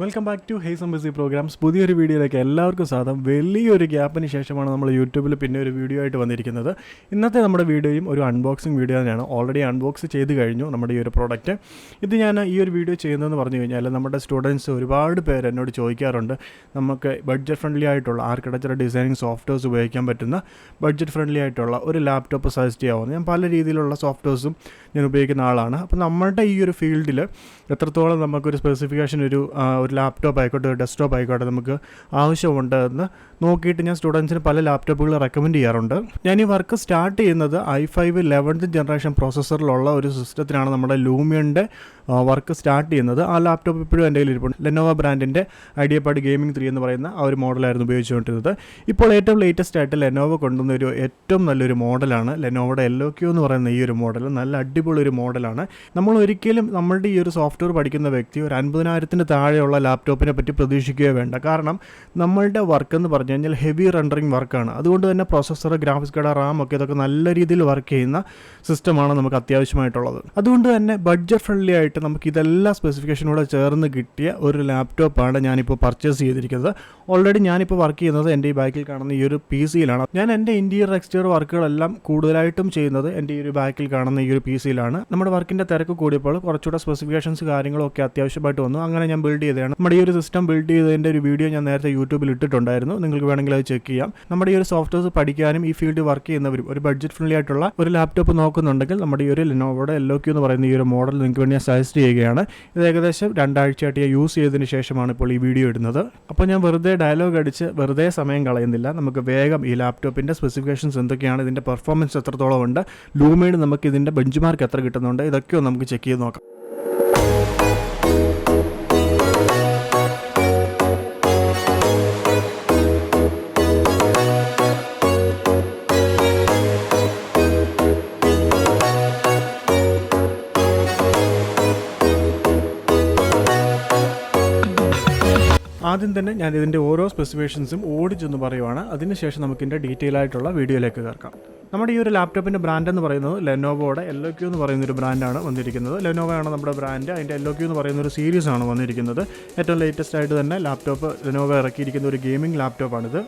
Welcome back to Hayes embassy programs പുതിയൊരു വീഡിയോയിലേക്ക് എല്ലാവർക്കും സ്വാഗതം. വലിയൊരു ഗ്യാപ്പിന് ശേഷമാണ് നമ്മൾ യൂട്യൂബിൽ പിന്നെ ഒരു വീഡിയോ ആയിട്ട് വന്നിരിക്കുന്നത്. ഇന്നത്തെ നമ്മുടെ വീഡിയോയും ഒരു അൺബോക്സിംഗ് വീഡിയോ തന്നെയാണ്. ഓൾറെഡി അൺബോക്സ് ചെയ്ത് കഴിഞ്ഞു നമ്മുടെ ഈ ഒരു പ്രോഡക്റ്റ് ഇത് ഞാൻ ഈ ഒരു വീഡിയോ ചെയ്യുന്നതെന്ന് പറഞ്ഞു കഴിഞ്ഞാൽ നമ്മുടെ സ്റ്റുഡൻസ് ഒരുപാട് പേര് എന്നോട് ചോദിക്കാറുണ്ട്. നമുക്ക് ബഡ്ജറ്റ് ഫ്രണ്ട്ലി ആയിട്ടുള്ള ആർക്കിടെക്ചർ ഡിസൈനിങ് സോഫ്റ്റ്വെയർസ് ഉപയോഗിക്കാൻ പറ്റുന്ന ബഡ്ജറ്റ് ഫ്രണ്ട്ലി ആയിട്ടുള്ള ഒരു ലാപ്ടോപ്പ് സജസ്റ്റ് ചെയ്യാവുന്നത് ഞാൻ പല രീതിയിലുള്ള സോഫ്റ്റ്വെയർസും ഞാൻ ഉപയോഗിക്കുന്ന ആളാണ്. അപ്പോൾ നമ്മുടെ ഈ ഒരു ഫീൽഡിൽ എത്രത്തോളം നമുക്കൊരു സ്പെസിഫിക്കേഷൻ ഒരു ഒരു ലാപ്ടോപ്പ് ആയിക്കോട്ടെ ഒരു ഡെസ്ക്ടോപ്പ് ആയിക്കോട്ടെ നമുക്ക് ആവശ്യമുണ്ട് എന്ന് നോക്കിയിട്ട് ഞാൻ സ്റ്റുഡൻസിന് പല ലാപ്ടോപ്പുകൾ റെക്കമെൻഡ് ചെയ്യാറുണ്ട്. ഞാൻ ഈ വർക്ക് സ്റ്റാർട്ട് ചെയ്യുന്നത് ഐ ഫൈവ് ലെവൻത്ത് ജനറേഷൻ പ്രോസസ്സറിലുള്ള ഒരു സിസ്റ്റത്തിനാണ് നമ്മുടെ ലൂമിയന്റെ വർക്ക് സ്റ്റാർട്ട് ചെയ്യുന്നത്. ആ ലാപ്ടോപ്പ് ഇപ്പോഴും എന്റെ കയ്യിൽ ഇരിപ്പുണ്ട് ലെനോവ ബ്രാൻഡിന്റെ ഐഡിയപ്പാട് ഗെയിമിംഗ് ത്രീ എന്ന് പറയുന്ന ആ ഒരു മോഡലായിരുന്നു ഉപയോഗിച്ചുകൊണ്ടിരുന്നത്. ഇപ്പോൾ ഏറ്റവും ലേറ്റസ്റ്റ് ആയിട്ട് ലെനോവ കൊണ്ടുവന്ന ഒരു ഏറ്റവും നല്ലൊരു മോഡലാണ് ലെനോവയുടെ ഒ ക്യൂ എന്ന് പറയുന്ന ഈ ഒരു മോഡൽ. നല്ല അടിപൊളി ഒരു മോഡലാണ്. നമ്മൾ ഒരിക്കലും നമ്മളുടെ ഈ ഒരു സോഫ്റ്റ്വെയർ പഠിക്കുന്ന വ്യക്തി ഒരു അൻപതിനായിരത്തിന് താഴെയുള്ള ലാപ്ടോപ്പിനെ പറ്റി പ്രതീക്ഷിക്കുകയോ വേണ്ട. കാരണം നമ്മളുടെ വർക്ക് എന്ന് പറഞ്ഞു കഴിഞ്ഞാൽ ഹെവി റണ്ടറിങ് വർക്കാണ് അതുകൊണ്ട് തന്നെ പ്രോസസ്സർ ഗ്രാഫിക്സ് കാർഡ് റാം ഒക്കെ ഇതൊക്കെ നല്ല രീതിയിൽ വർക്ക് ചെയ്യുന്ന സിസ്റ്റമാണ് നമുക്ക് അത്യാവശ്യമായിട്ടുള്ളത്. അതുകൊണ്ട് തന്നെ ബഡ്ജറ്റ് ഫ്രണ്ട്ലി ആയിട്ട് നമുക്ക് ഇതെല്ലാ സ്പെസിഫിക്കേഷനോട് ചേർന്ന് കിട്ടിയ ഒരു ലാപ്ടോപ്പാണ് ഞാനിപ്പോൾ പർച്ചേസ് ചെയ്തിരിക്കുന്നത്. ഓൾറെഡി ഞാനിപ്പോൾ വർക്ക് ചെയ്യുന്നത് എന്റെ ഈ ബാക്കിൽ കാണുന്ന ഈ ഒരു പി സിയിലാണ് ഞാൻ എന്റെ ഇന്റീരിയർ എക്സ്റ്റീരിയർ വർക്കുകളെല്ലാം കൂടുതലായിട്ടും ചെയ്യുന്നത് എന്റെ ഈ ഒരു ബാക്കിൽ കാണുന്ന ഈ ഒരു പി സിയിലാണ് നമ്മുടെ വർക്കിന്റെ തിരക്ക് കൂടിയപ്പോൾ കുറച്ചുകൂടെ സ്പെസിഫിക്കേഷൻസ് കാര്യങ്ങളൊക്കെ അത്യാവശ്യമായിട്ട് വന്നു. അങ്ങനെ ഞാൻ ബിൽഡ് ചെയ്തതാണ്. നമ്മുടെ ഈ ഒരു സിസ്റ്റം ബിൽഡ് ചെയ്തതിന്റെ ഒരു വീഡിയോ ഞാൻ നേരത്തെ യൂട്യൂബിൽ ഇട്ടിട്ടുണ്ടായിരുന്നു. നിങ്ങൾക്ക് വേണമെങ്കിൽ അത് ചെക്ക് ചെയ്യാം. നമ്മുടെ ഈ ഒരു സോഫ്റ്റ്വെയർസ് പഠിക്കാനും ഈ ഫീൽഡ് വർക്ക് ചെയ്യുന്നവരും ഒരു ബഡ്ജറ്റ് ഫ്രണ്ട്ലി ആയിട്ടുള്ള ഒരു ലാപ്ടോപ്പ് നോക്കുന്നുണ്ടെങ്കിൽ നമ്മുടെ ഈ ഒരു ലിനോവോടെ ഒ ക്യൂ എന്ന് പറയുന്ന ഈ ഒരു മോഡൽ നിങ്ങൾക്ക് വേണ്ടി ഞാൻ സജസ്റ്റ് ചെയ്യുകയാണ്. ഇത് ഏകദേശം രണ്ടാഴ്ചയായിട്ട് ഞാൻ യൂസ് ചെയ്തതിന് ശേഷമാണ് ഇപ്പോൾ ഈ വീഡിയോ ഇടുന്നത്. അപ്പോൾ ഞാൻ വെറുതെ ഡയലോഗ് അടിച്ച് വെറുതെ സമയം കളയുന്നില്ല. നമുക്ക് വേഗം ഈ ലാപ്ടോപ്പിന്റെ സ്പെസിഫിക്കേഷൻസ് എന്തൊക്കെയാണ് ഇതിന്റെ പെർഫോമൻസ് എത്രത്തോളം ഉണ്ട് ലൂമേഡ് നമുക്ക് ഇതിന്റെ ബെഞ്ച് മാർക്ക് എത്ര കിട്ടുന്നുണ്ട് ഇതൊക്കെ നമുക്ക് ചെക്ക് ചെയ്ത് നോക്കാം. ആദ്യം തന്നെ ഞാൻ ഇതിന്റെ ഓരോ സ്പെസിഫിക്കേഷൻസും ഓടിച്ചൊന്ന് പറയുവാണ്. അതിനുശേഷം നമുക്ക് ഇതിന്റെ ഡീറ്റെയിൽ ആയിട്ടുള്ള വീഡിയോയിലേക്ക് കേൾക്കാം നമ്മുടെ ഈ ഒരു ലാപ്ടോപ്പിന്റെ ബ്രാൻഡ് എന്ന് പറയുന്നത് ലെനോവോയുടെ ഒ ക്യൂ എന്ന് പറയുന്ന ഒരു ബ്രാൻഡാണ് വന്നിരിക്കുന്നത്. ലെനോവോ ആണ് നമ്മുടെ ബ്രാൻഡ് അതിന്റെ ഒ ക്യൂ എന്ന് പറയുന്ന ഒരു സീരീസ് ആണ് വന്നിരിക്കുന്നത്. ഏറ്റവും ലേറ്റസ്റ്റ് ആയിട്ട് തന്നെ ലാപ്ടോപ്പ് ലെനോവ ഇറക്കിയിരിക്കുന്ന ഒരു ഗെയിമിംഗ് ലാപ്ടോപ്പാണിത്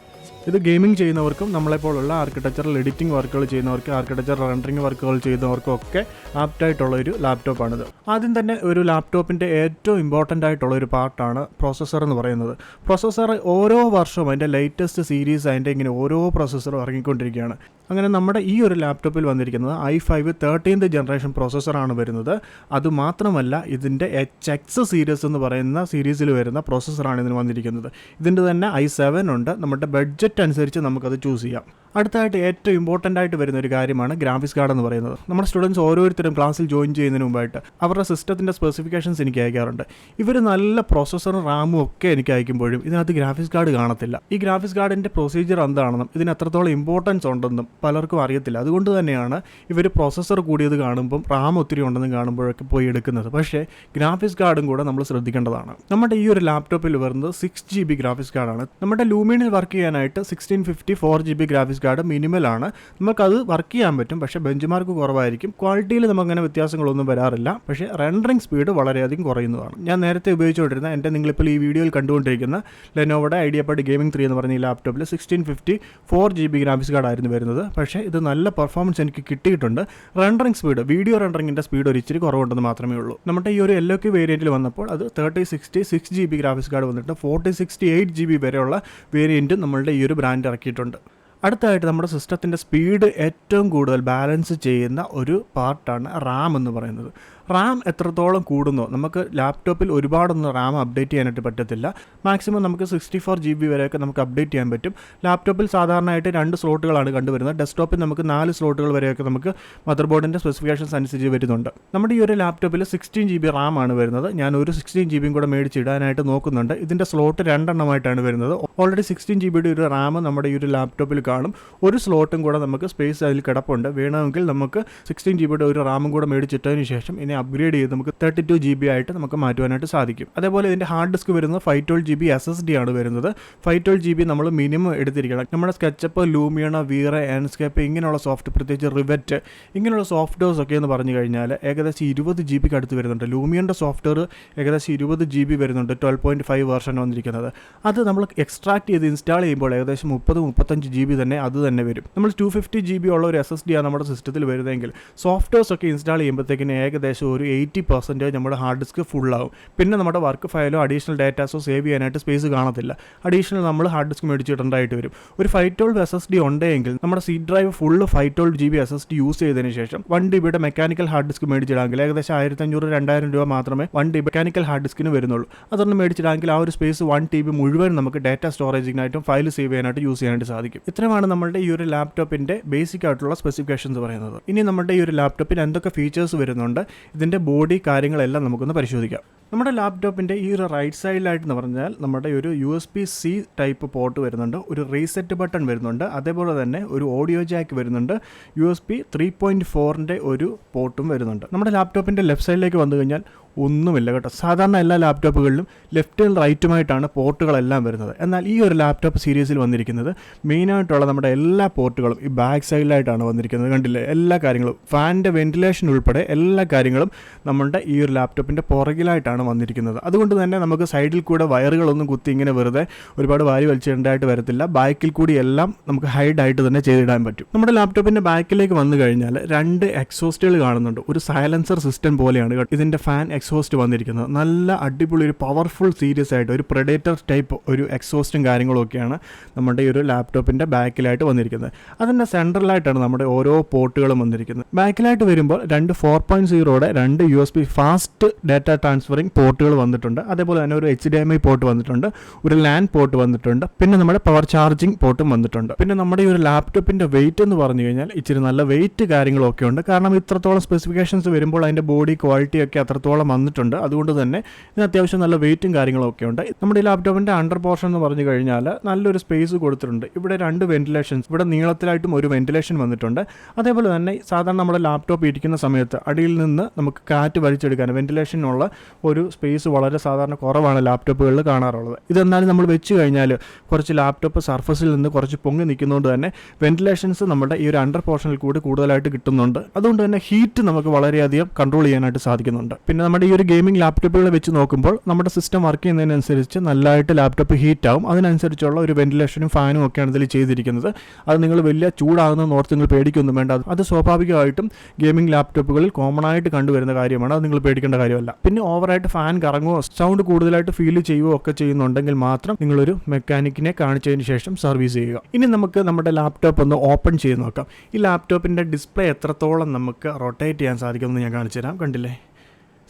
ഇത് ഗെയിമിംഗ് ചെയ്യുന്നവർക്കും നമ്മളെപ്പോലുള്ള ആർക്കിടെക്ചറൽ എഡിറ്റിംഗ് വർക്കുകൾ ചെയ്യുന്നവർക്ക് ആർക്കിടെക്ചർ റണ്ടറിംഗ് വർക്കുകൾ ചെയ്യുന്നവർക്കും ഒക്കെ ആപ്റ്റായിട്ടുള്ള ഒരു ലാപ്ടോപ്പാണിത് ആദ്യം തന്നെ ഒരു ലാപ്ടോപ്പിന്റെ ഏറ്റവും ഇമ്പോർട്ടന്റ് ആയിട്ടുള്ള ഒരു പാർട്ടാണ് പ്രോസസ്സർ എന്ന് പറയുന്നത്. പ്രോസസ്സർ ഓരോ വർഷവും അതിന്റെ ലേറ്റസ്റ്റ് സീരീസ് അതിന്റെ ഇങ്ങനെ ഓരോ പ്രോസസ്സറും ഇറങ്ങിക്കൊണ്ടിരിക്കുകയാണ്. അങ്ങനെ നമ്മുടെ ഈ ഒരു ലാപ്ടോപ്പിൽ വന്നിരിക്കുന്നത് ഐ ഫൈവ് തേർട്ടീൻത് ജനറേഷൻ പ്രോസസ്സറാണ് വരുന്നത്. അതുമാത്രമല്ല ഇതിന്റെ എച്ച് എക്സ് സീരീസ് എന്ന് പറയുന്ന സീരീസിൽ വരുന്ന പ്രോസസ്സറാണ് ഇതിന് വന്നിരിക്കുന്നത്. ഇതിന്റെ തന്നെ ഐ സെവൻ ഉണ്ട്. നമ്മുടെ ബഡ്ജറ്റ് അനുസരിച്ച് നമുക്കത് ചൂസ് ചെയ്യാം. അടുത്തായിട്ട് ഏറ്റവും ഇമ്പോർട്ടന്റ് ആയിട്ട് വരുന്ന ഒരു കാര്യമാണ് ഗ്രാഫിക്സ് കാർഡ് എന്ന് പറയുന്നത്. നമ്മുടെ സ്റ്റുഡൻസ് ഓരോരുത്തരും ക്ലാസ്സിൽ ജോയിൻ ചെയ്യുന്നതിന് മുമ്പായിട്ട് അവരുടെ സിസ്റ്റത്തിന്റെ സ്പെസിഫിക്കേഷൻസ് എനിക്ക് അയക്കാറുണ്ട്. ഇവർ നല്ല പ്രോസസ്സറും റാമും ഒക്കെ എനിക്ക് അയക്കുമ്പോഴും ഇതിനകത്ത് ഗ്രാഫിക്സ് കാർഡ് കാണത്തില്ല. ഈ ഗ്രാഫിക്സ് കാർഡിന്റെ പ്രൊസീജിയർ എന്താണെന്നും ഇതിന് എത്രത്തോളം ഇമ്പോർട്ടൻസ് ഉണ്ടെന്നും പലർക്കും അറിയത്തില്ല. അതുകൊണ്ട് തന്നെയാണ് ഇവർ പ്രോസസ്സർ കൂടിയത് കാണുമ്പം റാം ഒത്തിരി ഉണ്ടെന്ന് കാണുമ്പോഴൊക്കെ പോയി എടുക്കുന്നത്. പക്ഷേ ഗ്രാഫിക്സ് കാർഡും കൂടെ നമ്മൾ ശ്രദ്ധിക്കേണ്ടതാണ്. നമ്മുടെ ഈ ഒരു ലാപ്ടോപ്പിൽ വരുന്നത് സിക്സ് ജി ബി ഗ്രാഫിക്സ് കാർഡാണ് നമ്മുടെ ലൂമിനിൽ വർക്ക് ചെയ്യാനായിട്ട് sixteen fifty four G B graphics card മിനിമലാണ് നമുക്കത് വർക്ക് ചെയ്യാൻ പറ്റും. പക്ഷേ ബെഞ്ച് മാർക്ക് കുറവായിരിക്കും ക്വാളിറ്റിയിൽ നമുക്കങ്ങനെ വ്യത്യാസങ്ങളൊന്നും വരാറില്ല. പക്ഷേ റെൻഡറിങ് സ്പീഡ് വളരെയധികം കുറയുന്നതാണ്. ഞാൻ നേരത്തെ ഉപയോഗിച്ചുകൊണ്ടിരുന്ന എന്റെ നിങ്ങളിപ്പോൾ ഈ വീഡിയോയിൽ കണ്ടുകൊണ്ടിരിക്കുന്ന ലെനോവയുടെ ഐഡിയ ഐഡിയപ്പാട് ഗെയിമിംഗ് ത്രീ എന്ന് പറഞ്ഞ ഈ ലാപ്ടോപ്പിൽ sixteen fifty four G B graphics കാർഡായിരുന്നു വരുന്നത്. പക്ഷേ ഇത് നല്ല പെർഫോമൻസ് എനിക്ക് കിട്ടിയിട്ടുണ്ട്. റണ്ടറിങ് സ്പീഡ് വീഡിയോ റണ്ടറിങ്ങിന്റെ സ്പീഡ് ഒരു ഇച്ചിരി കുറവുണ്ടെന്ന് മാത്രമേ ഉള്ളൂ. നമ്മുടെ ഈ ഒരു എല്ലോ കെ വേരിയന്റിൽ വന്നപ്പോൾ അത് thirty sixty six G B graphics card വന്നിട്ട് forty sixty eight G B വരെയുള്ള വേരിയന്റ് നമ്മളുടെ ഈ ഒരു ബ്രാൻഡ് ഇറക്കിയിട്ടുണ്ട്. അടുത്തായിട്ട് നമ്മുടെ സിസ്റ്റത്തിന്റെ സ്പീഡ് ഏറ്റവും കൂടുതൽ ബാലൻസ് ചെയ്യുന്ന ഒരു പാർട്ടാണ് റാം എന്ന് പറയുന്നത്. റാം എത്രത്തോളം കൂടുന്നു നമുക്ക് ലാപ്ടോപ്പിൽ ഒരുപാടൊന്നും റാം അപ്ഡേറ്റ് ചെയ്യാനായിട്ട് പറ്റത്തില്ല. മാക്സിമം നമുക്ക് സിക്സ്റ്റി ഫോർ ജി ബി വരെയൊക്കെ നമുക്ക് അപ്ഡേറ്റ് ചെയ്യാൻ പറ്റും. ലാപ്ടോപ്പിൽ സാധാരണയായിട്ട് രണ്ട് സ്ലോട്ടുകളാണ് കണ്ടുവരുന്നത്. ഡെസ്ക്ടോപ്പിൽ നമുക്ക് നാല് സ്ലോട്ടുകൾ വരെയൊക്കെ നമുക്ക് മദർ ബോർഡിന്റെ സ്പെസിഫിക്കേഷൻസ് അനുസരിച്ച് വരുന്നുണ്ട്. നമ്മുടെ ഈ ഒരു ലാപ്ടോപ്പിൽ സിക്സ്റ്റീൻ ജി ബി റാം ആണ് വരുന്നത്. ഞാൻ ഒരു സിക്സ്റ്റീൻ ജി ബിയും കൂടെ മേടിച്ചിടാനായിട്ട് നോക്കുന്നുണ്ട്. ഇതിന്റെ സ്ലോട്ട് രണ്ടെണ്ണമായിട്ടാണ് വരുന്നത്. ഓൾറെഡി സിക്സ്റ്റീൻ ജി ബിയുടെ ഒരു റാം നമ്മുടെ ഈ ഒരു ലാപ്ടോപ്പിൽ കാണും. ഒരു സ്ലോട്ടും കൂടെ നമുക്ക് സ്പേസ് അതിൽ കിടപ്പുണ്ട്. വേണമെങ്കിൽ നമുക്ക് സിക്സ്റ്റീൻ ജി ബിയുടെ ഒരു റാമും കൂടെ മേടിച്ചിട്ടതിന് ശേഷം ഇനി അപ്ഗ്രേഡ് ചെയ്ത് നമുക്ക് തേർട്ടി ടു ജി ബി ആയിട്ട് നമുക്ക് മാറ്റുവാനായിട്ട് സാധിക്കും. അതേപോലെ ഇതിന്റെ ഹാർഡ് ഡിസ്ക് വരുന്നത് five twelve G B S S D ആണ് വരുന്നത്. ഫൈവ് ട്വൽവ് ജി ബി നമ്മൾ മിനിമം എടുത്തിരിക്കണം. നമ്മുടെ സ്കെച്ചപ്പ് ലൂമിയണ വീറ ആൻഡ്സ്കേപ്പ് ഇങ്ങനെയുള്ള സോഫ്റ്റ് പ്രത്യേകിച്ച് റിവറ്റ് ഇങ്ങനെയുള്ള സോഫ്റ്റ്വെയർസ് ഒക്കെ എന്ന് പറഞ്ഞു കഴിഞ്ഞാൽ ഏകദേശം ഇരുപത് ജി ബിക്ക് അടുത്ത് വരുന്നുണ്ട്. ലൂമിയന്റെ സോഫ്റ്റ്വെയർ ഏകദേശം ഇരുപത് ജി ബി വരുന്നുണ്ട്. ട്വൽവ് പോയിന്റ് ഫൈവ് വേർഷൻ വന്നിരിക്കുന്നത്. അത് നമ്മൾ എക്സ്ട്രാക്ട് ചെയ്ത് ഇൻസ്റ്റാൾ ചെയ്യുമ്പോൾ ഏകദേശം മുപ്പത് മുപ്പത്തഞ്ച് ജി ബി തന്നെ അത് തന്നെ വരും. നമ്മൾ ടു ഫിഫ്റ്റി ജി ബി ഉള്ള ഒരു എസ് എസ് ഡി ആണ് നമ്മുടെ സിസ്റ്റത്തിൽ വരുന്നതെങ്കിൽ സോഫ്റ്റ്വെയർസ് ഒക്കെ ഇൻസ്റ്റാൾ ചെയ്യുമ്പോഴത്തേക്കിന് ഏകദേശം ഒരു എയ്റ്റി പെർസെന്റേജ് നമ്മുടെ ഹാർഡ് ഡിസ്ക് ഫുള്ളാവും പിന്നെ നമ്മുടെ വർക്ക് ഫയലോ അഡീഷണൽ ഡാറ്റാസോ സേവ് ചെയ്യാനായിട്ട് സ്പേസ് കാണത്തില്ല. അഡീഷണൽ നമ്മൾ ഹാർഡ് ഡിസ്ക് മേടിച്ചിടേണ്ടതായിട്ട് വരും. ഒരു five twelve S S D ഉണ്ടെങ്കിൽ നമ്മുടെ C drive full five twelve G B S S D use ചെയ്തതിന് ശേഷം വൺ ഡി ബിയുടെ മെക്കാനിക്കൽ ഹാർഡ് ഡിസ്ക് മേടിച്ചിടാമെങ്കിൽ ഏകദേശം ആയിരത്തി അഞ്ഞൂറ് രണ്ടായിരം രൂപ മാത്രമേ വൺ ഡി മെക്കാനിക്കൽ ഹാർഡ് ഡിസ്കിന് വരുന്നുള്ളൂ. അതൊന്ന് മേടിച്ചിടാമെങ്കിൽ ആ ഒരു സ്പേസ് വൺ ടി ബി മുഴുവൻ നമുക്ക് ഡാറ്റ സ്റ്റോറേജിനായിട്ടും ഫയൽ സേവ് ചെയ്യാനായിട്ട് യൂസ് ചെയ്യാനായിട്ട് സാധിക്കും. ഇത്രയുമാണ് നമ്മുടെ ഈ ഒരു ലാപ്ടോപ്പിന്റെ ബേസിക് ആയിട്ടുള്ള സ്പെസിഫിക്കേഷൻസ് പറയുന്നത്. ഇനി നമ്മുടെ ഈ ഒരു ലാപ്ടോപ്പിന് എന്തൊക്കെ ഫീച്ചേഴ്സ് വരുന്നുണ്ട്? ഇതിന്റെ ബോഡി കാര്യങ്ങളെല്ലാം നമുക്കൊന്ന് പരിശോധിക്കാം. നമ്മുടെ ലാപ്ടോപ്പിന്റെ ഈ ഒരു റൈറ്റ് സൈഡിലായിട്ട് എന്ന് പറഞ്ഞാൽ നമ്മുടെ ഒരു U S B C type port വരുന്നുണ്ട്. ഒരു റീസെറ്റ് ബട്ടൺ വരുന്നുണ്ട്. അതേപോലെ തന്നെ ഒരു ഓഡിയോ ജാക്ക് വരുന്നുണ്ട്. U S B three point ഫോറിന്റെ ഒരു പോർട്ടും വരുന്നുണ്ട്. നമ്മുടെ ലാപ്ടോപ്പിന്റെ ലെഫ്റ്റ് സൈഡിലേക്ക് വന്നു കഴിഞ്ഞാൽ ഒന്നുമില്ല കേട്ടോ. സാധാരണ എല്ലാ ലാപ്ടോപ്പുകളിലും ലെഫ്റ്റും റൈറ്റുമായിട്ടാണ് പോർട്ടുകളെല്ലാം വരുന്നത്. എന്നാൽ ഈ ഒരു ലാപ്ടോപ്പ് സീരീസിൽ വന്നിരിക്കുന്നത് മെയിനായിട്ടുള്ള നമ്മുടെ എല്ലാ പോർട്ടുകളും ഈ ബാക്ക് സൈഡിലായിട്ടാണ് വന്നിരിക്കുന്നത്. കണ്ടില്ലേ? എല്ലാ കാര്യങ്ങളും. ഫാനിന്റെ വെന്റിലേഷൻ ഉൾപ്പെടെ എല്ലാ കാര്യങ്ങളും നമ്മുടെ ഈ ഒരു ലാപ്ടോപ്പിന്റെ പുറകിലായിട്ടാണ് വന്നിരിക്കുന്നത്. അതുകൊണ്ട് തന്നെ നമുക്ക് സൈഡിൽ കൂടെ വയറുകളൊന്നും കുത്തി ഇങ്ങനെ വെറുതെ ഒരുപാട് വാരി വലിച്ചിടേണ്ടതായിട്ട് വരത്തില്ല. ബാക്കിൽ കൂടി എല്ലാം നമുക്ക് ഹൈഡ് ആയിട്ട് തന്നെ ചെയ്തിടാൻ പറ്റും. നമ്മുടെ ലാപ്ടോപ്പിന്റെ ബാക്കിലേക്ക് വന്നു കഴിഞ്ഞാൽ രണ്ട് എക്സോസ്റ്റുകൾ കാണുന്നുണ്ട്. ഒരു സൈലൻസർ സിസ്റ്റം പോലെയാണ്. ഇതിന്റെ ഫാൻ എക്സോസ്റ്റ് വന്നിരിക്കുന്നത്. നല്ല അടിപൊളി ഒരു പവർഫുൾ സീരിയസ് ആയിട്ട് ഒരു പ്രഡേറ്റർ ടൈപ്പ് ഒരു എക്സോസ്റ്റും കാര്യങ്ങളും ഒക്കെയാണ് നമ്മുടെ ഈ ഒരു ലാപ്ടോപ്പിന്റെ ബാക്കിലായിട്ട് വന്നിരിക്കുന്നത്. അതിന്റെ സെൻട്രലായിട്ടാണ് നമ്മുടെ ഓരോ പോർട്ടുകളും വന്നിരിക്കുന്നത്. ബാക്കിലായിട്ട് വരുമ്പോൾ രണ്ട് ഫോർ പോയിന്റ് സീറോയുടെ രണ്ട് U S B fast data transferring പോർട്ടുകൾ വന്നിട്ടുണ്ട്. അതേപോലെ തന്നെ ഒരു H D M I port വന്നിട്ടുണ്ട്. ഒരു ലാൻഡ് പോർട്ട് വന്നിട്ടുണ്ട്. പിന്നെ നമ്മുടെ പവർ ചാർജിങ് പോർട്ടും വന്നിട്ടുണ്ട്. പിന്നെ നമ്മുടെ ഈ ഒരു ലാപ്ടോപ്പിന്റെ വെയിറ്റ് എന്ന് പറഞ്ഞു കഴിഞ്ഞാൽ ഇച്ചിരി നല്ല വെയിറ്റ് കാര്യങ്ങളൊക്കെ ഉണ്ട്. കാരണം ഇത്രത്തോളം സ്പെസിഫിക്കേഷൻസ് വരുമ്പോൾ അതിന്റെ ബോഡി ക്വാളിറ്റി ഒക്കെ അത്രത്തോളം വന്നിട്ടുണ്ട്. അതുകൊണ്ട് തന്നെ ഇതിന് അത്യാവശ്യം നല്ല വെയിറ്റും കാര്യങ്ങളൊക്കെ ഉണ്ട്. നമ്മുടെ ഈ ലാപ്ടോപ്പിന്റെ അണ്ടർ പോർഷൻ എന്ന് പറഞ്ഞു കഴിഞ്ഞാൽ നല്ലൊരു സ്പേസ് കൊടുത്തിട്ടുണ്ട്. ഇവിടെ രണ്ട് വെന്റിലേഷൻസ് ഇവിടെ നീളത്തിലായിട്ടും ഒരു വെന്റിലേഷൻ വന്നിട്ടുണ്ട്. അതേപോലെ തന്നെ സാധാരണ നമ്മുടെ ലാപ്ടോപ്പ് ഇരിക്കുന്ന സമയത്ത് അടിയിൽ നിന്ന് നമുക്ക് കാറ്റ് വലിച്ചെടുക്കാൻ വെന്റിലേഷനുള്ള ഒരു സ്പേസ് വളരെ സാധാരണ കുറവാണ് ലാപ്ടോപ്പുകളിൽ കാണാറുള്ളത്. ഇതെന്നാലും നമ്മൾ വെച്ച് കഴിഞ്ഞാൽ കുറച്ച് ലാപ്ടോപ്പ് സർഫസിൽ നിന്ന് കുറച്ച് പൊങ്ങി നിൽക്കുന്നതുകൊണ്ട് തന്നെ വെന്റിലേഷൻസ് നമ്മുടെ ഈ ഒരു അണ്ടർ പോർഷനിൽ കൂടി കൂടുതലായിട്ട് കിട്ടുന്നുണ്ട് അതുകൊണ്ട് തന്നെ ഹീറ്റ് നമുക്ക് വളരെയധികം കൺട്രോൾ ചെയ്യാനായിട്ട് സാധിക്കുന്നുണ്ട്. പിന്നെ നമ്മുടെ ഈ ഒരു ഗെയിമിംഗ് ലാപ്ടോപ്പുകൾ വെച്ച് നോക്കുമ്പോൾ നമ്മുടെ സിസ്റ്റം വർക്ക് ചെയ്യുന്നതിനനുസരിച്ച് നല്ലതായിട്ട് ലാപ്ടോപ്പ് ഹീറ്റ് ആവും. അതിനനുസരിച്ചുള്ള ഒരു വെന്റിലേഷനും ഫാനും ഒക്കെയാണ് ഇതിൽ ചെയ്തിരിക്കുന്നത്. അത് നിങ്ങൾ വലിയ ചൂടാകുന്ന ഓർത്ത് നിങ്ങൾ പേടിക്കൊന്നും വേണ്ട. അത് സ്വാഭാവികമായിട്ടും ഗെയിമിംഗ് ലാപ്ടോപ്പുകളിൽ കോമൺ ആയിട്ട് കണ്ടുവരുന്ന കാര്യമാണ്. അത് നിങ്ങൾ പേടിക്കേണ്ട കാര്യമല്ല. പിന്നെ ഓവറായിട്ട് ഫാൻ കറങ്ങുമോ സൗണ്ട് കൂടുതലായിട്ട് ഫീൽ ചെയ്യുകയോ ഒക്കെ ചെയ്യുന്നുണ്ടെങ്കിൽ മാത്രം നിങ്ങളൊരു മെക്കാനിക്കിനെ കാണിച്ചതിന് ശേഷം സർവീസ് ചെയ്യുക. ഇനി നമുക്ക് നമ്മുടെ ലാപ്ടോപ്പ് ഒന്ന് ഓപ്പൺ ചെയ്ത് നോക്കാം. ഈ ലാപ്ടോപ്പിന്റെ ഡിസ്പ്ലേ എത്രത്തോളം നമുക്ക് റൊട്ടേറ്റ് ചെയ്യാൻ സാധിക്കുമെന്ന് ഞാൻ കാണിച്ചു തരാം. കണ്ടില്ലേ?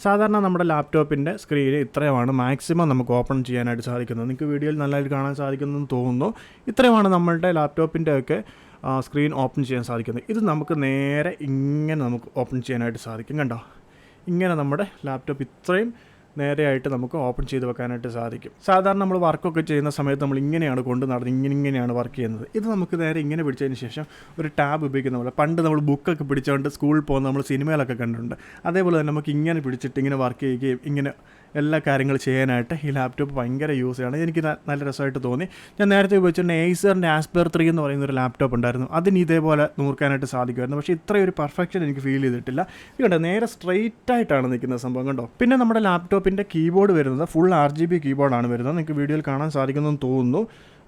സാധാരണ നമ്മുടെ ലാപ്ടോപ്പിന്റെ സ്ക്രീൻ ഇത്രയുമാണ് മാക്സിമം നമുക്ക് ഓപ്പൺ ചെയ്യാനായിട്ട് സാധിക്കുന്നത്. നിങ്ങൾക്ക് വീഡിയോയിൽ നല്ലതായിട്ട് കാണാൻ സാധിക്കുന്നതെന്ന് തോന്നുന്നു. ഇത്രയുമാണ് നമ്മളുടെ ലാപ്ടോപ്പിന്റെ ഒക്കെ സ്ക്രീൻ ഓപ്പൺ ചെയ്യാൻ സാധിക്കുന്നത്. ഇത് നമുക്ക് നേരെ ഇങ്ങനെ നമുക്ക് ഓപ്പൺ ചെയ്യാനായിട്ട് സാധിക്കും. കണ്ടോ? ഇങ്ങനെ നമ്മുടെ ലാപ്ടോപ്പ് ഇത്രയും നേരെയായിട്ട് നമുക്ക് ഓപ്പൺ ചെയ്ത് വെക്കാനായിട്ട് സാധിക്കും. സാധാരണ നമ്മൾ വർക്കൊക്കെ ചെയ്യുന്ന സമയത്ത് നമ്മൾ ഇങ്ങനെയാണ് കൊണ്ട് നടന്ന് ഇങ്ങനെ ഇങ്ങനെയാണ് വർക്ക് ചെയ്യുന്നത്. ഇത് നമുക്ക് നേരെ ഇങ്ങനെ പിടിച്ചതിന് ശേഷം ഒരു ടാബ് ഉപയോഗിക്കുന്ന പോലെ. പണ്ട് നമ്മൾ ബുക്കൊക്കെ പിടിച്ചുകൊണ്ട് സ്കൂളിൽ പോകുന്ന നമ്മൾ സിനിമയിലൊക്കെ കണ്ടിട്ടുണ്ട്. അതേപോലെ തന്നെ നമുക്ക് ഇങ്ങനെ പിടിച്ചിട്ട് ഇങ്ങനെ വർക്ക് ചെയ്യുകയും ഇങ്ങനെ എല്ലാ കാര്യങ്ങൾ ചെയ്യാനായിട്ട് ഈ ലാപ്ടോപ്പ് ഭയങ്കര യൂസ് ചെയ്യണം. എനിക്ക് നല്ല രസമായിട്ട് തോന്നി. ഞാൻ നേരത്തെ ഉപയോഗിച്ചിട്ടുണ്ട് ഏസറിന്റെ ആസ്പെർ ത്രീ എന്ന് പറയുന്ന ഒരു ലാപ്ടോപ്പ് ഉണ്ടായിരുന്നു. അതിന് ഇതേപോലെ നൂർക്കാനായിട്ട് സാധിക്കുമായിരുന്നു. പക്ഷേ ഇത്രയൊരു പെർഫെക്ഷൻ എനിക്ക് ഫീൽ ചെയ്തിട്ടില്ല. ഇത് കണ്ടോ? നേരെ സ്ട്രെയിറ്റ് ആയിട്ടാണ് നിൽക്കുന്ന സംഭവം കണ്ടോ? പിന്നെ നമ്മുടെ ലാപ്ടോപ്പിന്റെ കീബോർഡ് വരുന്നത് ഫുൾ ആർ ജി ബി കീബോർഡാണ് വരുന്നത്. നിങ്ങൾക്ക് വീഡിയോയിൽ കാണാൻ സാധിക്കുമെന്ന് തോന്നുന്നു.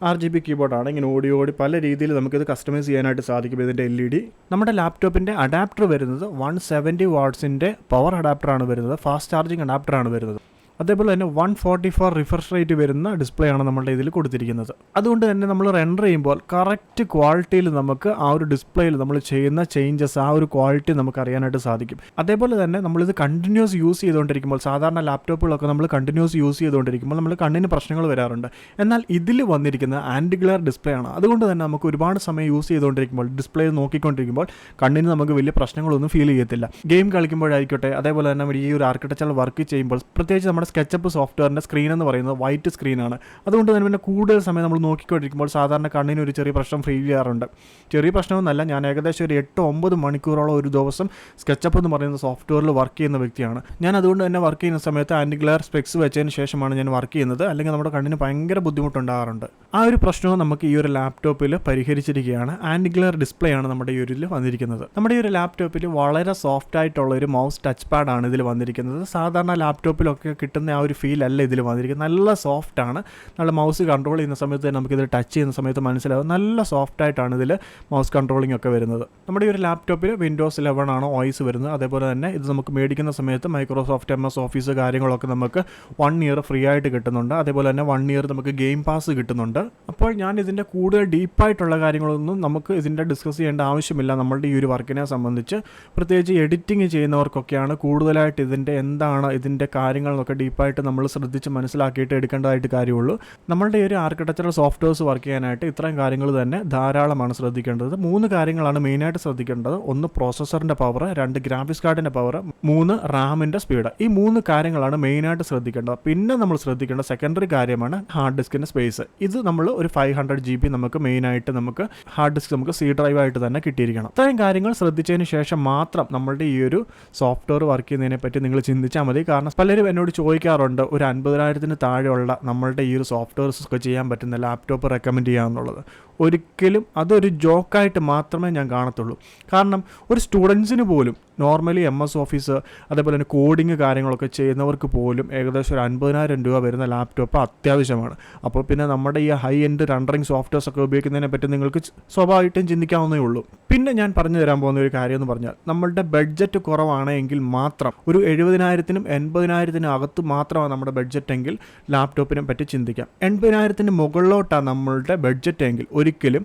ആർ ജി ബി കീബോർഡാണ് ഇങ്ങനെ ഓടി ഓടി പല രീതിയിൽ നമുക്കിത് കസ്റ്റമൈസ് ചെയ്യാനായിട്ട് സാധിക്കും ഇതിന്റെ എൽ ഇ ഡി നമ്മുടെ ലാപ്ടോപ്പിന്റെ അഡാപ്റ്റർ വരുന്നത് വൺ സെവന്റി വാട്ട്സിന്റെ പവർ അഡാപ്റ്ററാണ് വരുന്നത്. ഫാസ്റ്റ് ചാർജിങ് അഡാപ്റ്ററാണ് വരുന്നത്. അതേപോലെ തന്നെ one forty four refresh rate വരുന്ന ഡിസ്പ്ലേ ആണ് നമ്മളുടെ ഇതിൽ കൊടുത്തിരിക്കുന്നത്. അതുകൊണ്ട് തന്നെ നമ്മൾ റെൻഡർ ചെയ്യുമ്പോൾ കറക്റ്റ് ക്വാളിറ്റിയിൽ നമുക്ക് ആ ഒരു ഡിസ്പ്ലേയിൽ നമ്മൾ ചെയ്യുന്ന ചേഞ്ചസ് ആ ഒരു ക്വാളിറ്റി നമുക്ക് അറിയാനായിട്ട് സാധിക്കും. അതേപോലെ തന്നെ നമ്മളിത് കണ്ടിന്യൂസ് യൂസ് ചെയ്തുകൊണ്ടിരിക്കുമ്പോൾ സാധാരണ ലാപ്ടോപ്പുകളൊക്കെ നമ്മൾ കണ്ടിന്യൂസ് യൂസ് ചെയ്തുകൊണ്ടിരിക്കുമ്പോൾ നമ്മൾ കണ്ണിന് പ്രശ്നങ്ങൾ വരാറുണ്ട്. എന്നാൽ ഇതിൽ വന്നിരിക്കുന്ന ആന്റി ഡിസ്പ്ലേ ആണ്. അതുകൊണ്ട് തന്നെ നമുക്ക് ഒരുപാട് സമയം യൂസ് ചെയ്തുകൊണ്ടിരിക്കുമ്പോൾ ഡിസ്പ്ലേ നോക്കിക്കൊണ്ടിരിക്കുമ്പോൾ കണ്ണിന് നമുക്ക് വലിയ പ്രശ്നങ്ങളൊന്നും ഫീൽ ചെയ്യത്തില്ല. ഗെയിം കളിക്കുമ്പോഴായിക്കോട്ടെ അതേപോലെ തന്നെ ഈ ഒരു ആർക്കിടെക്ചർ വർക്ക് ചെയ്യുമ്പോൾ പ്രത്യേകിച്ച് നമ്മുടെ സ്കെച്ചപ്പ് സോഫ്റ്റ്വെയറിന്റെ സ്ക്രീൻ എന്ന് പറയുന്നത് വൈറ്റ് സ്ക്രീനാണ് അതുകൊണ്ട് തന്നെ പിന്നെ കൂടുതൽ സമയം നമ്മൾ നോക്കിക്കൊണ്ടിരിക്കുമ്പോൾ സാധാരണ കണ്ണിന് ഒരു ചെറിയ പ്രശ്നം ഫീൽ ചെയ്യാറുണ്ട്. ചെറിയ പ്രശ്നമൊന്നുമല്ല ഞാൻ ഏകദേശം ഒരു എട്ട് ഒമ്പത് മണിക്കൂറോളം ഒരു ദിവസം സ്കെച്ചപ്പ് എന്ന് പറയുന്ന സോഫ്റ്റ്വെയറിൽ വർക്ക് ചെയ്യുന്ന വ്യക്തിയാണ്. ഞാൻ അതുകൊണ്ട് തന്നെ വർക്ക് ചെയ്യുന്ന സമയത്ത് ആന്റി സ്പെക്സ് വെച്ചതിന് ശേഷമാണ് ഞാൻ വർക്ക് ചെയ്യുന്നത്. അല്ലെങ്കിൽ നമ്മുടെ കണ്ണിന് ഭയങ്കര ബുദ്ധിമുട്ടുണ്ടാകാറുണ്ട്. ആ ഒരു പ്രശ്നവും നമുക്ക് ഈ ഒരു ലാപ്ടോപ്പിൽ പരിഹരിച്ചിരിക്കുകയാണ്. ആന്റി ഡിസ്പ്ലേ ആണ് നമ്മുടെ ഈ ഒരു ഇതിൽ വന്നിരിക്കുന്നത്. നമ്മുടെ ഈ ഒരു ലാപ്ടോപ്പിൽ വളരെ സോഫ്റ്റ് ആയിട്ടുള്ള ഒരു മൗസ് ടച്ച് പാഡാണ് ഇതിൽ വന്നിരിക്കുന്നത്. സാധാരണ ലാപ്ടോപ്പിലൊക്കെ കിട്ടുന്ന ആ ഒരു ഫീൽ അല്ല ഇതിൽ വന്നിരിക്കുന്നത്. നല്ല സോഫ്റ്റ് ആണ്. നല്ല മൗസ് കൺട്രോൾ ചെയ്യുന്ന സമയത്ത് നമുക്കിത് ടച്ച് ചെയ്യുന്ന സമയത്ത് മനസ്സിലാവും. നല്ല സോഫ്റ്റ് ആയിട്ടാണ് ഇതിൽ മൗസ് കൺട്രോളിംഗ് ഒക്കെ വരുന്നത്. നമ്മുടെ ഈ ഒരു ലാപ്ടോപ്പിൽ വിൻഡോസ് ഇലവൺ ആണ് ഓയിസ് വരുന്നത്. അതേപോലെ തന്നെ ഇത് നമുക്ക് മേടിക്കുന്ന സമയത്ത് മൈക്രോസോഫ്റ്റ് എം എസ് ഓഫീസ് കാര്യങ്ങളൊക്കെ നമുക്ക് വൺ ഇയർ ഫ്രീ ആയിട്ട് കിട്ടുന്നുണ്ട്. അതേപോലെ തന്നെ വൺ ഇയർ നമുക്ക് ഗെയിം പാസ് കിട്ടുന്നുണ്ട്. അപ്പോൾ ഞാൻ ഇതിന്റെ കൂടുതൽ ഡീപ്പായിട്ടുള്ള കാര്യങ്ങളൊന്നും നമുക്ക് ഇതിന്റെ ഡിസ്കസ് ചെയ്യേണ്ട ആവശ്യമില്ല. നമ്മളുടെ ഈ ഒരു വർക്കിനെ സംബന്ധിച്ച്. പ്രത്യേകിച്ച് എഡിറ്റിംഗ് ചെയ്യുന്നവർക്കൊക്കെയാണ് കൂടുതലായിട്ട് ഇതിന്റെ എന്താണ് ഇതിന്റെ കാര്യങ്ങളൊക്കെ ഡീപ്പായിട്ട് നമ്മൾ ശ്രദ്ധിച്ച് മനസ്സിലാക്കിയിട്ട് എടുക്കേണ്ടതായിട്ട് കാര്യമുള്ളൂ. നമ്മളുടെ ഈ ഒരു ആർക്കിടെക്ചറൽ സോഫ്റ്റ്വെയർസ് വർക്ക് ചെയ്യാനായിട്ട് ഇത്രയും കാര്യങ്ങൾ തന്നെ ധാരാളമാണ് ശ്രദ്ധിക്കേണ്ടത്. മൂന്ന് കാര്യങ്ങളാണ് മെയിനായിട്ട് ശ്രദ്ധിക്കേണ്ടത്. ഒന്ന് പ്രോസസ്സറിന്റെ പവർ രണ്ട് ഗ്രാഫിക്സ് കാർഡിന്റെ പവർ മൂന്ന് റാമിന്റെ സ്പീഡ് ഈ മൂന്ന് കാര്യങ്ങളാണ് മെയിനായിട്ട് ശ്രദ്ധിക്കേണ്ടത്. പിന്നെ നമ്മൾ ശ്രദ്ധിക്കേണ്ട സെക്കൻഡറി കാര്യമാണ് ഹാർഡ് ഡിസ്കിന്റെ സ്പേസ് ഇത് നമ്മൾ ഒരു ഫൈവ് ഹൺഡ്രഡ് ജി ബി നമുക്ക് മെയിനായിട്ട് നമുക്ക് ഹാർഡ് ഡിസ്ക് നമുക്ക് സി ഡ്രൈവ് ആയിട്ട് തന്നെ കിട്ടിയിരിക്കണം. ഇത്രയും കാര്യങ്ങൾ ശ്രദ്ധിച്ചതിന് ശേഷം മാത്രം നമ്മളുടെ ഈ ഒരു സോഫ്റ്റ്വെയർ വർക്ക് ചെയ്യുന്നതിനെ പറ്റി നിങ്ങൾ ചിന്തിച്ചാൽ മതി. കാരണം പലരും എന്നോട് ചോദിക്കാറുണ്ട് ഒരു അൻപതിനായിരത്തിന് താഴെയുള്ള നമ്മളുടെ ഈ ഒരു സോഫ്റ്റ്വെയർസ് ഒക്കെ ചെയ്യാൻ പറ്റുന്ന ലാപ്ടോപ്പ് റെക്കമെൻഡ് ചെയ്യാമെന്നുള്ളത് ഒരിക്കലും അതൊരു ജോക്കായിട്ട് മാത്രമേ ഞാൻ കാണത്തുള്ളൂ. കാരണം ഒരു സ്റ്റുഡൻസിന് പോലും നോർമലി എം എസ് ഓഫീസ് അതേപോലെ തന്നെ കോഡിങ് കാര്യങ്ങളൊക്കെ ചെയ്യുന്നവർക്ക് പോലും ഏകദേശം ഒരു അൻപതിനായിരം രൂപ വരുന്ന ലാപ്ടോപ്പ് അത്യാവശ്യമാണ്. അപ്പോൾ പിന്നെ നമ്മുടെ ഈ ഹൈ എൻഡ് റണ്ടറിങ് സോഫ്റ്റ്വെയർസ് ഒക്കെ ഉപയോഗിക്കുന്നതിനെ പറ്റി നിങ്ങൾക്ക് സ്വാഭാവികമായിട്ടും ചിന്തിക്കാവുന്നേ ഉള്ളൂ. പിന്നെ ഞാൻ പറഞ്ഞു തരാൻ പോകുന്ന ഒരു കാര്യം എന്ന് പറഞ്ഞാൽ നമ്മളുടെ ബഡ്ജറ്റ് കുറവാണെങ്കിൽ മാത്രം ഒരു എഴുപതിനായിരത്തിനും എൺപതിനായിരത്തിനും അകത്ത് മാത്രമാണ് നമ്മുടെ ബഡ്ജറ്റ് എങ്കിൽ ലാപ്ടോപ്പിനെ പറ്റി ചിന്തിക്കാം. എൺപതിനായിരത്തിന് മുകളിലോട്ടാണ് നമ്മളുടെ ബഡ്ജറ്റ് എങ്കിൽ ഒരിക്കലും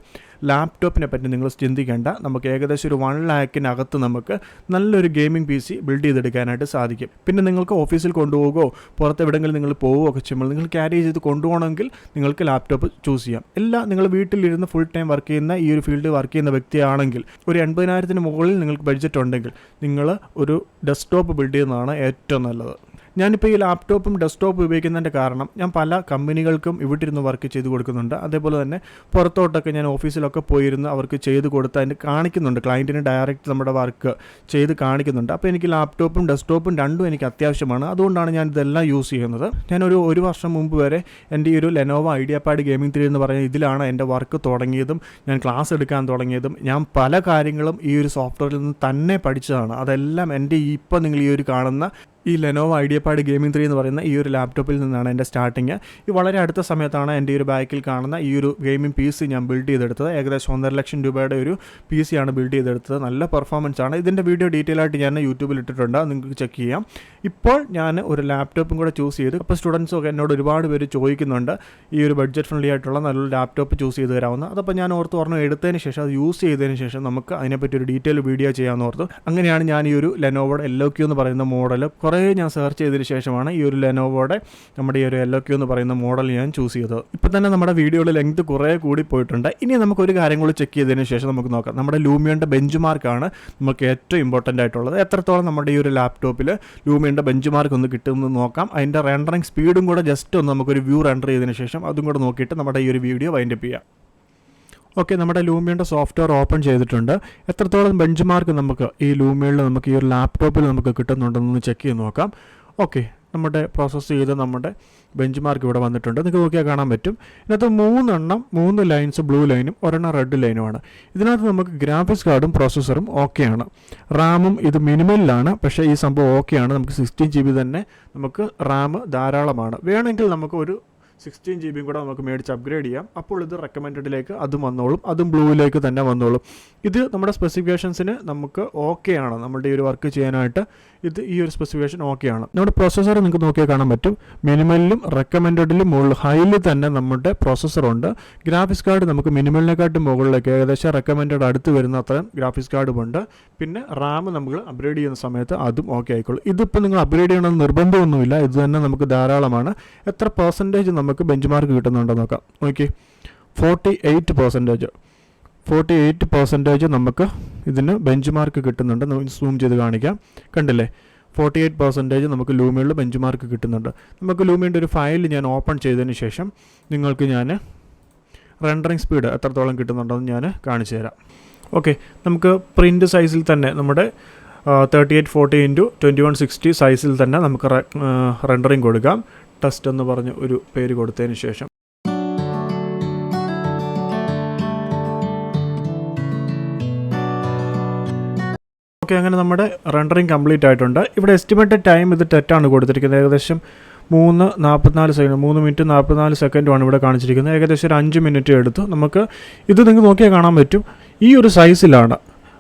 ലാപ്ടോപ്പിനെ പറ്റി നിങ്ങൾ ചിന്തിക്കേണ്ട. നമുക്ക് ഏകദേശം ഒരു വൺ ലാക്കിനകത്ത് നമുക്ക് നല്ലൊരു ഗെയിമിംഗ് പി സി ബിൽഡ് ചെയ്തെടുക്കാനായിട്ട് സാധിക്കും. പിന്നെ നിങ്ങൾക്ക് ഓഫീസിൽ കൊണ്ടുപോകുകയോ പുറത്ത് എവിടെയെങ്കിലും നിങ്ങൾ പോവുകയൊക്കെ ചെയ്യുമ്പോൾ നിങ്ങൾ ക്യാരി ചെയ്ത് കൊണ്ടുപോകണമെങ്കിൽ നിങ്ങൾക്ക് ലാപ്ടോപ്പ് ചൂസ് ചെയ്യാം. എല്ലാ നിങ്ങൾ വീട്ടിലിരുന്ന് ഫുൾ ടൈം വർക്ക് ചെയ്യുന്ന ഈ ഒരു ഫീൽഡ് വർക്ക് ചെയ്യുന്ന വ്യക്തിയാണെങ്കിൽ ഒരു എൺപതിനായിരത്തിന് മുകളിൽ നിങ്ങൾക്ക് ബഡ്ജറ്റ് ഉണ്ടെങ്കിൽ നിങ്ങൾ ഒരു ഡെസ്ക്ടോപ്പ് ബിൽഡ് ചെയ്യുന്നതാണ് ഏറ്റവും നല്ലത്. ഞാനിപ്പോൾ ഈ ലാപ്ടോപ്പും ഡെസ്ക്ടോപ്പും ഉപയോഗിക്കുന്നതിന്റെ കാരണം ഞാൻ പല കമ്പനികൾക്കും ഇവിട്ടിരുന്ന് വർക്ക് ചെയ്ത് കൊടുക്കുന്നുണ്ട്. അതേപോലെ തന്നെ പുറത്തോട്ടൊക്കെ ഞാൻ ഓഫീസിലൊക്കെ പോയിരുന്ന് അവർക്ക് ചെയ്ത് കൊടുത്ത് അതിന് കാണിക്കുന്നുണ്ട്. ക്ലയന്റിന് ഡയറക്റ്റ് നമ്മുടെ വർക്ക് ചെയ്ത് കാണിക്കുന്നുണ്ട്. അപ്പോൾ എനിക്ക് ലാപ്ടോപ്പും ഡെസ്ക്ടോപ്പും രണ്ടും എനിക്ക് അത്യാവശ്യമാണ്. അതുകൊണ്ടാണ് ഞാൻ ഇതെല്ലാം യൂസ് ചെയ്യുന്നത്. ഞാനൊരു ഒരു വർഷം മുമ്പ് വരെ എന്റെ ഈ ഒരു Lenovo IdeaPad gaming three എന്ന് പറയുന്ന ഇതിലാണ് എന്റെ വർക്ക് തുടങ്ങിയതും ഞാൻ ക്ലാസ് എടുക്കാൻ തുടങ്ങിയതും. ഞാൻ പല കാര്യങ്ങളും ഈ ഒരു സോഫ്റ്റ്വെയറിൽ നിന്ന് തന്നെ പഠിച്ചതാണ്. അതെല്ലാം എന്റെ ഇപ്പം നിങ്ങൾ ഈ ഒരു കാണുന്ന ഈ Lenovo IdeaPad gaming three എന്ന് പറയുന്ന ഈ ഒരു ലാപ്ടോപ്പിൽ നിന്നാണ് എന്റെ സ്റ്റാർട്ടിങ് ഈ വളരെ അടുത്ത സമയത്താണ് എന്റെ ഈ ഒരു ബാക്കിൽ കാണുന്ന ഈ ഒരു ഗെയിമിംഗ് പി സി ഞാൻ ബിൽഡ് ചെയ്തെടുത്തത്. ഏകദേശം ഒന്നര ലക്ഷം രൂപയുടെ ഒരു പി സി ആണ് ബിൽഡ് ചെയ്തെടുത്തത്. നല്ല പെർഫോമൻസ് ആണ്. ഇതിന്റെ വീഡിയോ ഡീറ്റെയിൽ ആയിട്ട് ഞാൻ യൂട്യൂബിൽ ഇട്ടിട്ടുണ്ട്. നിങ്ങൾക്ക് ചെക്ക് ചെയ്യാം. ഇപ്പോൾ ഞാൻ ഒരു ലാപ്ടോപ്പും കൂടെ ചൂസ് ചെയ്തു അപ്പോൾ സ്റ്റുഡൻസും ഒക്കെ എന്നോട് ഒരുപാട് പേര് ചോദിക്കുന്നുണ്ട്. ഈ ഒരു ബഡ്ജറ്റ് ഫ്രണ്ട്ലി ആയിട്ടുള്ള നല്ലൊരു ലാപ്ടോപ്പ് ചൂസ് ചെയ്ത് തരാവുന്ന. അതപ്പോൾ ഞാൻ ഓർത്ത് പറഞ്ഞു എടുത്തതിന് ശേഷം അത് യൂസ് ചെയ്തതിന് ശേഷം നമുക്ക് അതിനെപ്പറ്റി ഒരു ഡീറ്റെയിൽ വീഡിയോ ചെയ്യാമെന്ന് ഓർത്തു. അങ്ങനെയാണ് ഞാൻ ഈ ഒരു ലെനോവോഡ് എൽ ക്യൂ എന്ന് പറയുന്ന മോഡൽ കുറേ ഞാൻ സെർച്ച് ചെയ്തതിന് ശേഷമാണ് ഈ ഒരു ലെനോവോടെ നമ്മുടെ ഈ ഒരു എല്ലോ ക്യൂ എന്ന് പറയുന്ന മോഡൽ ഞാൻ ചൂസ് ചെയ്തത്. ഇപ്പം തന്നെ നമ്മുടെ വീഡിയോയുടെ ലെങ്ത് കുറേ കൂടി പോയിട്ടുണ്ട്. ഇനി നമുക്ക് ഒരു കാര്യം കൂടി ചെക്ക് ചെയ്തതിന് ശേഷം നമുക്ക് നോക്കാം. നമ്മുടെ ലൂമിയുടെ ബെഞ്ച് മാർക്കാണ് നമുക്ക് ഏറ്റവും ഇമ്പോർട്ടന്റ് ആയിട്ടുള്ളത്. എത്രത്തോളം നമ്മുടെ ഈ ഒരു ലാപ്ടോപ്പിൽ ലൂമിയുടെ ബെഞ്ച് മാർക്ക് ഒന്ന് കിട്ടുമെന്ന് നോക്കാം. അതിന്റെ റെൻഡറിങ് സ്പീഡും കൂടെ ജസ്റ്റ് ഒന്ന് നമുക്കൊരു വ്യൂ റെൻഡർ ചെയ്തതിന് ശേഷം അതും കൂടെ നോക്കിയിട്ട് നമ്മുടെ ഈ ഒരു വീഡിയോ വൈൻഡപ്പ് ചെയ്യാം. ഓക്കെ നമ്മുടെ ലൂമിയുടെ സോഫ്റ്റ്വെയർ ഓപ്പൺ ചെയ്തിട്ടുണ്ട്. എത്രത്തോളം ബെഞ്ച് മാർക്ക് നമുക്ക് ഈ ലൂമിയയിൽ നമുക്ക് ഈ ഒരു ലാപ്ടോപ്പിൽ നമുക്ക് കിട്ടുന്നുണ്ടെന്ന് ചെക്ക് ചെയ്ത് നോക്കാം. ഓക്കെ നമ്മുടെ പ്രോസസ്സ് ചെയ്ത് നമ്മുടെ ബെഞ്ച് മാർക്ക് ഇവിടെ വന്നിട്ടുണ്ട്. നിങ്ങൾക്ക് നോക്കിയാൽ കാണാൻ പറ്റും. ഇതിനകത്ത് മൂന്നെണ്ണം മൂന്ന് ലൈൻസ് ബ്ലൂ ലൈനും ഒരെണ്ണം റെഡ് ലൈനുമാണ് ഇതിനകത്ത് നമുക്ക് ഗ്രാഫിക്സ് കാർഡും പ്രോസസ്സറും ഓക്കെയാണ് റാമും ഇത് മിനിമലിലാണ് പക്ഷേ ഈ സംഭവം ഓക്കെയാണ് നമുക്ക് സിക്സ്റ്റീൻ ജി ബി തന്നെ നമുക്ക് റാം ധാരാളമാണ്. വേണമെങ്കിൽ നമുക്ക് ഒരു സിക്സ്റ്റീൻ ജി ബിയും കൂടെ നമുക്ക് മേടിച്ച് അപ്ഗ്രേഡ് ചെയ്യാം. അപ്പോൾ ഇത് റെക്കമെൻഡഡിലേക്ക് അതും വന്നോളും. അതും ബ്ലൂവിലേക്ക് തന്നെ വന്നോളും. ഇത് നമ്മുടെ സ്പെസിഫിക്കേഷൻസിന് നമുക്ക് ഓക്കെ ആണ്. നമ്മുടെ ഈ ഒരു വർക്ക് ചെയ്യാനായിട്ട് ഇത് ഈ ഒരു സ്പെസിഫിക്കേഷൻ ഓക്കെ ആണ്. നമ്മുടെ പ്രോസസ്സർ നിങ്ങൾക്ക് നോക്കിയാൽ കാണാൻ പറ്റും. മിനിമലിലും റെക്കമെൻഡഡിലും മുകളിൽ ഹൈലി തന്നെ നമ്മുടെ പ്രോസസ്സറുണ്ട് ഗ്രാഫിക്സ് കാർഡ് നമുക്ക് മിനിമലിനെക്കാട്ടും മുകളിലേക്ക് ഏകദേശം റെക്കമെൻഡഡ് അടുത്ത് വരുന്ന അത്രയും ഗ്രാഫിക്സ് കാർഡും ഉണ്ട്. പിന്നെ റാം നമ്മൾ അപ്ഗ്രേഡ് ചെയ്യുന്ന സമയത്ത് അതും ഓക്കെ ആയിക്കോളും. ഇതിപ്പോൾ നിങ്ങൾ അപ്ഗ്രേഡ് ചെയ്യണമെന്ന് നിർബന്ധമൊന്നുമില്ല. ഇത് തന്നെ നമുക്ക് ധാരാളമാണ്. എത്ര പെർസെന്റേജ് നമുക്ക് ബെഞ്ച് മാർക്ക് കിട്ടുന്നുണ്ടോ നോക്കാം. Okay forty eight percentage forty eight percentage നമുക്ക് ഇതിന് ബെഞ്ച് മാർക്ക് കിട്ടുന്നുണ്ട് സൂം ചെയ്ത് കാണിക്കാം. കണ്ടില്ലേ? ഫോർട്ടി എയ്റ്റ് പെർസെന്റേജ് നമുക്ക് ലൂമിയുള്ള ബെഞ്ച് മാർക്ക് കിട്ടുന്നുണ്ട്. നമുക്ക് ലൂമിയുടെ ഒരു ഫയൽ ഞാൻ ഓപ്പൺ ചെയ്തതിന് ശേഷം നിങ്ങൾക്ക് ഞാൻ റെൻഡറിങ് സ്പീഡ് എത്രത്തോളം കിട്ടുന്നുണ്ടെന്ന് ഞാൻ കാണിച്ചു തരാം. ഓക്കെ നമുക്ക് പ്രിന്റ് സൈസിൽ തന്നെ നമ്മുടെ thirty eight forty into twenty one sixty സൈസിൽ തന്നെ നമുക്ക് റെൻഡറിങ് കൊടുക്കാം. ടെസ്റ്റ് എന്ന് പറഞ്ഞ് ഒരു പേര് കൊടുത്തതിന് ശേഷം. ഓക്കെ അങ്ങനെ നമ്മുടെ റെൻഡറിങ് കംപ്ലീറ്റ് ആയിട്ടുണ്ട്. ഇവിടെ എസ്റ്റിമേറ്റഡ് ടൈം ഇത് തെറ്റാണ് കൊടുത്തിരിക്കുന്നത്. ഏകദേശം മൂന്ന് നാൽപ്പത്തിനാല് സെക്കൻഡ് മൂന്ന് മിനിറ്റ് നാൽപ്പത്തിനാല് സെക്കൻഡുമാണ് ഇവിടെ കാണിച്ചിരിക്കുന്നത്. ഏകദേശം ഒരു അഞ്ച് മിനിറ്റ് എടുത്തു. നമുക്ക് ഇത് നിങ്ങൾക്ക് നോക്കിയാൽ കാണാൻ പറ്റും. ഈ ഒരു സൈസിലാണ്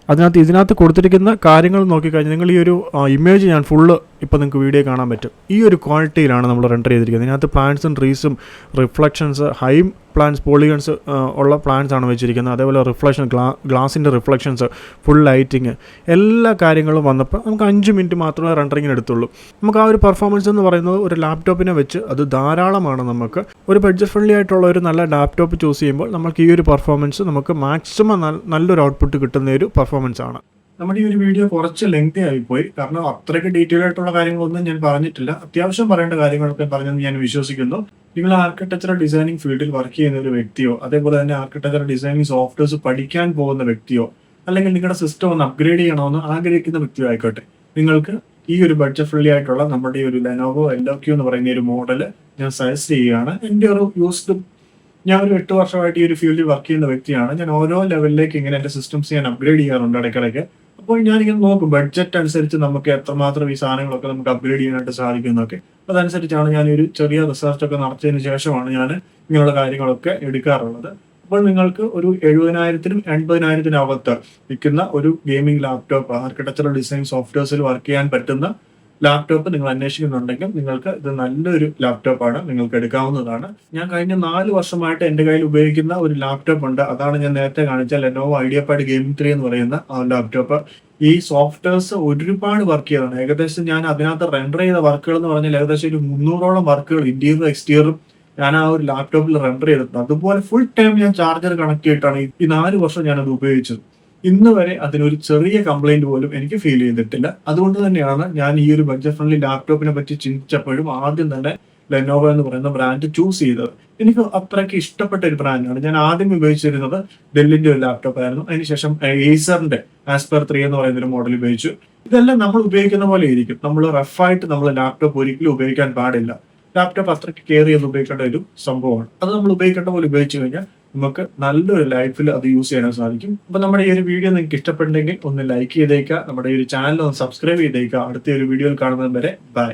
അതിനകത്ത് ഇതിനകത്ത് കൊടുത്തിരിക്കുന്ന കാര്യങ്ങൾ നോക്കിക്കഴിഞ്ഞാൽ നിങ്ങൾ ഈ ഒരു ഇമേജ് ഞാൻ ഫുള്ള് ഇപ്പോൾ നിങ്ങൾക്ക് വീഡിയോ കാണാൻ പറ്റും. ഈ ഒരു ക്വാളിറ്റിയിലാണ് നമ്മൾ റെൻഡർ ചെയ്തിരിക്കുന്നത്. ഇതിനകത്ത് പ്ലാന്റ്സും ട്രീസും റിഫ്ലക്ഷൻസ് ഹൈ പ്ലാന്റ്സ് പോളിഗൺസ് ഉള്ള പ്ലാന്റ്സ് ആണ് വെച്ചിരിക്കുന്നത്. അതേപോലെ റിഫ്ലക്ഷൻ ഗ്ലാ ഗ്ലാസിന്റെ റിഫ്ലക്ഷൻസ് ഫുൾ ലൈറ്റിങ് എല്ലാ കാര്യങ്ങളും വന്നപ്പോൾ നമുക്ക് അഞ്ച് മിനിറ്റ് മാത്രമേ റെൻഡറിങ്ങിന് എടുത്തുള്ളൂ. നമുക്ക് ആ ഒരു പെർഫോമൻസ് എന്ന് പറയുന്നത് ഒരു ലാപ്ടോപ്പിനെ വെച്ച് അത് ധാരാളമാണ് നമുക്ക്. ഒരു ബഡ്ജറ്റ് ഫ്രണ്ട്ലി ആയിട്ടുള്ള ഒരു നല്ല ലാപ്ടോപ്പ് ചൂസ് ചെയ്യുമ്പോൾ നമുക്ക് ഈ ഒരു പെർഫോമൻസ് നമുക്ക് മാക്സിമം നല്ലൊരു ഔട്ട്പുട്ട് കിട്ടുന്ന ഒരു പെർഫോമൻസ് ആണ്. നമ്മുടെ ഈ ഒരു വീഡിയോ കുറച്ച് ലെങ്തി ആയിപ്പോയി. കാരണം അത്രയ്ക്ക് ഡീറ്റെയിൽ ആയിട്ടുള്ള കാര്യങ്ങളൊന്നും ഞാൻ പറഞ്ഞിട്ടില്ല. അത്യാവശ്യം പറയേണ്ട കാര്യങ്ങളൊക്കെ പറഞ്ഞെന്ന് ഞാൻ വിശ്വസിക്കുന്നു. നിങ്ങൾ ആർക്കിടെക്ചർ ഡിസൈനിങ് ഫീൽഡിൽ വർക്ക് ചെയ്യുന്ന ഒരു വ്യക്തിയോ അതേപോലെ തന്നെ ആർക്കിടെക്ചർ ഡിസൈനിങ് സോഫ്റ്റ്വെയർസ് പഠിക്കാൻ പോകുന്ന വ്യക്തിയോ അല്ലെങ്കിൽ നിങ്ങളുടെ സിസ്റ്റം ഒന്ന് അപ്ഗ്രേഡ് ചെയ്യണമെന്ന് ആഗ്രഹിക്കുന്ന വ്യക്തിയോ ആയിക്കോട്ടെ. നിങ്ങൾക്ക് ഈ ഒരു ബഡ്ജറ്റ് ഫ്രണ്ട്ലി ആയിട്ടുള്ള നമ്മുടെ ഈ ഒരു ലെനോവോ എല്ലോ ക്യൂ എന്ന് പറയുന്ന ഒരു മോഡൽ ഞാൻ സജസ്റ്റ് ചെയ്യുകയാണ്. എന്റെ ഒരു യൂസ്ഡ് ഞാൻ ഒരു എട്ട് വർഷമായിട്ട് ഈ ഒരു ഫീൽഡിൽ വർക്ക് ചെയ്യുന്ന വ്യക്തിയാണ്. ഞാൻ ഓരോ ലെവലിലേക്ക് ഇങ്ങനെ എന്റെ സിസ്റ്റംസ് ഞാൻ അപ്ഗ്രേഡ് ചെയ്യാറുണ്ട് ഇടയ്ക്കിടയ്ക്ക്. അപ്പോൾ ഞാനിങ്ങനെ നോക്കും. ബഡ്ജറ്റ് അനുസരിച്ച് നമുക്ക് എത്രമാത്രം ഈ സാധനങ്ങളൊക്കെ നമുക്ക് അപ്ഗ്രേഡ് ചെയ്യാനായിട്ട് സാധിക്കും എന്നൊക്കെ അതനുസരിച്ചാണ് ഞാൻ ഒരു ചെറിയ റിസർച്ച് ഒക്കെ നടത്തിയതിന് ശേഷമാണ് ഞാൻ ഇങ്ങനെയുള്ള കാര്യങ്ങളൊക്കെ എടുക്കാറുള്ളത്. അപ്പോൾ നിങ്ങൾക്ക് ഒരു എഴുപതിനായിരത്തിനും എൺപതിനായിരത്തിനും അകത്ത് വിൽക്കുന്ന ഒരു ഗെയിമിംഗ് ലാപ്ടോപ്പ് ആർക്കിടെക്ചറൽ ഡിസൈൻ സോഫ്റ്റ്വെയർസിൽ വർക്ക് ചെയ്യാൻ പറ്റുന്ന ലാപ്ടോപ്പ് നിങ്ങൾ അന്വേഷിക്കുന്നുണ്ടെങ്കിൽ നിങ്ങൾക്ക് ഇത് നല്ലൊരു ലാപ്ടോപ്പാണ് നിങ്ങൾക്ക് എടുക്കാവുന്നതാണ്. ഞാൻ കഴിഞ്ഞ നാല് വർഷമായിട്ട് എന്റെ കയ്യിൽ ഉപയോഗിക്കുന്ന ഒരു ലാപ്ടോപ്പ് ഉണ്ട്. അതാണ് ഞാൻ നേരത്തെ കാണിച്ച Lenovo IdeaPad gaming three എന്ന് പറയുന്ന ആ ലാപ്ടോപ്പ് ഈ സോഫ്റ്റ്വെയർസ് ഒരുപാട് വർക്ക് ചെയ്തതാണ് ഏകദേശം ഞാൻ അതിനകത്ത് റെൻഡർ ചെയ്ത വർക്കുകൾ എന്ന് പറഞ്ഞാൽ ഏകദേശം ഒരു മുന്നൂറോളം വർക്കുകൾ ഇന്റീരിയറും എക്സ്റ്റീരിയറും ഞാൻ ആ ഒരു ലാപ്ടോപ്പിൽ റെൻഡർ ചെയ്തിട്ടുണ്ട്. അതുപോലെ ഫുൾ ടൈം ഞാൻ ചാർജർ കണക്ട് ചെയ്തിട്ടാണ് ഈ നാല് വർഷം ഞാനത് ഉപയോഗിച്ചത്. ഇന്ന് വരെ അതിനൊരു ചെറിയ കംപ്ലൈന്റ് പോലും എനിക്ക് ഫീൽ ചെയ്തിട്ടില്ല. അതുകൊണ്ട് തന്നെയാണ് ഞാൻ ഈ ഒരു ബഡ്ജറ്റ് ഫ്രണ്ട്ലി ലാപ്ടോപ്പിനെ പറ്റി ചിന്തിച്ചപ്പോഴും ആദ്യം തന്നെ ലെനോവ എന്ന് പറയുന്ന ബ്രാൻഡ് ചൂസ് ചെയ്തത്. എനിക്ക് അത്രയ്ക്ക് ഇഷ്ടപ്പെട്ട ഒരു ബ്രാൻഡാണ് ഞാൻ ആദ്യം ഉപയോഗിച്ചിരുന്നത് ഡെല്ലിന്റെ ഒരു ലാപ്ടോപ്പ് ആയിരുന്നു. അതിനുശേഷം ഏസറിന്റെ ആസ്പെർ ത്രീ എന്ന് പറയുന്ന ഒരു മോഡൽ ഉപയോഗിച്ചു. ഇതെല്ലാം നമ്മൾ ഉപയോഗിക്കുന്ന പോലെ ഇരിക്കും. നമ്മൾ റഫായിട്ട് നമ്മൾ ലാപ്ടോപ്പ് ഒരിക്കലും ഉപയോഗിക്കാൻ പാടില്ല. ലാപ്ടോപ്പ് അത്രയ്ക്ക് കെയർ ചെയ്ത് ഉപയോഗിക്കേണ്ട ഒരു സംഭവമാണ്. അത് നമ്മൾ ഉപയോഗിക്കേണ്ട പോലെ ഉപയോഗിച്ചു കഴിഞ്ഞാൽ നമുക്ക് നല്ലൊരു ലൈഫിൽ അത് യൂസ് ചെയ്യാൻ സാധിക്കും. അപ്പൊ നമ്മുടെ ഈ ഒരു വീഡിയോ നിങ്ങൾക്ക് ഇഷ്ടപ്പെട്ടെങ്കിൽ ഒന്ന് ലൈക്ക് ചെയ്തേക്കുക. നമ്മുടെ ഈ ഒരു ചാനൽ ഒന്ന് സബ്സ്ക്രൈബ് ചെയ്തേക്കുക. അടുത്ത ഒരു വീഡിയോയിൽ കാണുന്നത് വരെ ബൈ